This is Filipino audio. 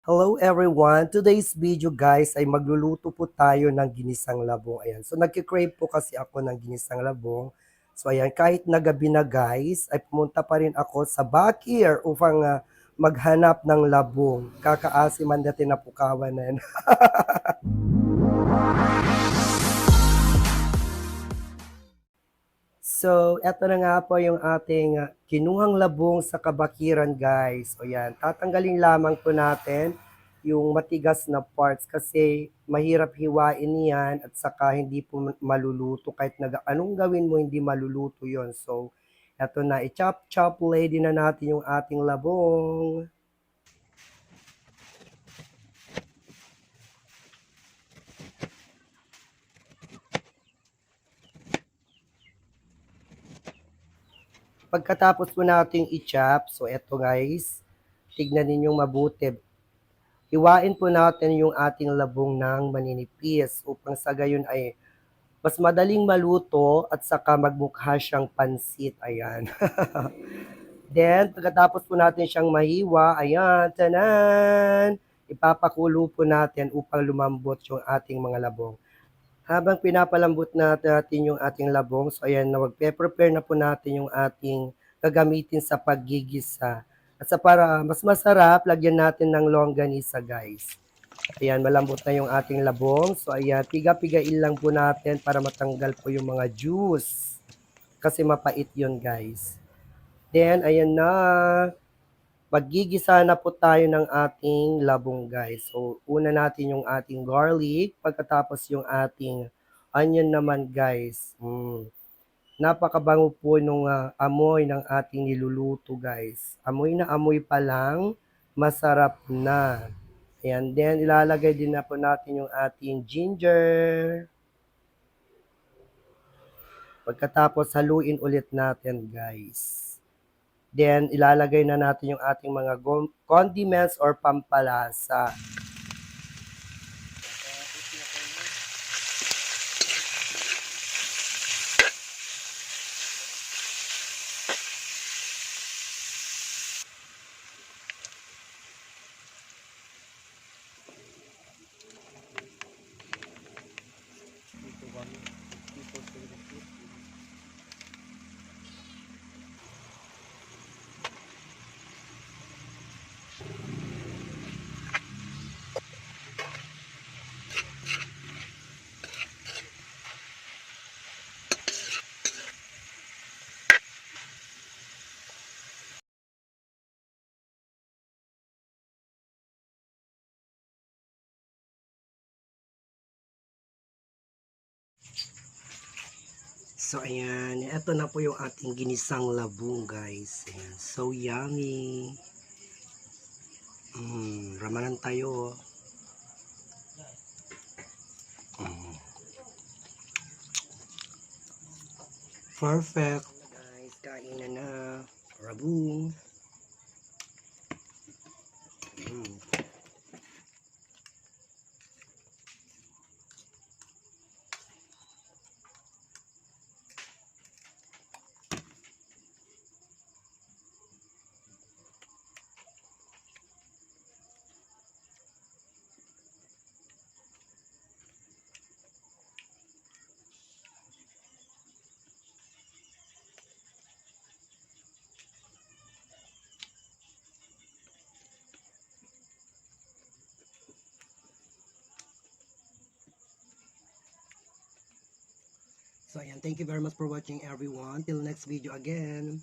Hello everyone! Today's video guys ay magluluto po tayo ng ginisang labong. Ayan. So nagkikrave po kasi ako ng ginisang labong. So ayan, kahit na gabi na guys, ay pumunta pa rin ako sa Bakir upang ah, maghanap ng labong. Kakaasi man natin na pukawan na. So, eto na nga po yung ating ah, kinuhang labong sa kabakiran, guys. O yan, tatanggalin lamang po natin yung matigas na parts kasi mahirap hiwain yan at saka hindi po maluluto. Kahit nag anong gawin mo, hindi maluluto yon So, eto na, i-chop-chop lady na natin yung ating labong. Pagkatapos po nating i-chop, so eto guys, tignan ninyong mabuti. Hiwain po natin yung ating labong ng maninipis upang sa gayon ay mas madaling maluto at saka magmukha siyang pansit. Ayan. Then, pagkatapos po natin siyang mahiwa, ayan, tanan! Ipapakulo po natin upang lumambot yung ating mga labong. Habang pinapalambot natin, natin yung ating labong, so ayan, na prepare na po natin yung ating gagamitin sa paggigisa. At sa para mas masarap, lagyan natin ng longganisa, guys. Ayan, malambot na yung ating labong. So ayan, piga-pigain lang po natin para matanggal po yung mga juice. Kasi mapait yun, guys. Then, ayan na. Maggigisa na po tayo ng ating labong, guys. So, una natin yung ating garlic. Pagkatapos yung ating onion naman, guys. Mm. Napakabango po nung ah, amoy ng ating niluluto, guys. Amoy na amoy pa lang, masarap na. Ayan, then ilalagay din na po natin yung ating ginger. Pagkatapos, haluin ulit natin, guys. Then, ilalagay na natin yung ating mga condiments or pampalasa. So, ayan. Ito na po yung ating ginisang labong, guys. Ayan. So, yummy. Mm, ramanan tayo. Mm. Perfect. Guys, kain na na. Rabong. So, ayan. Thank you very much for watching, everyone. Till next video again.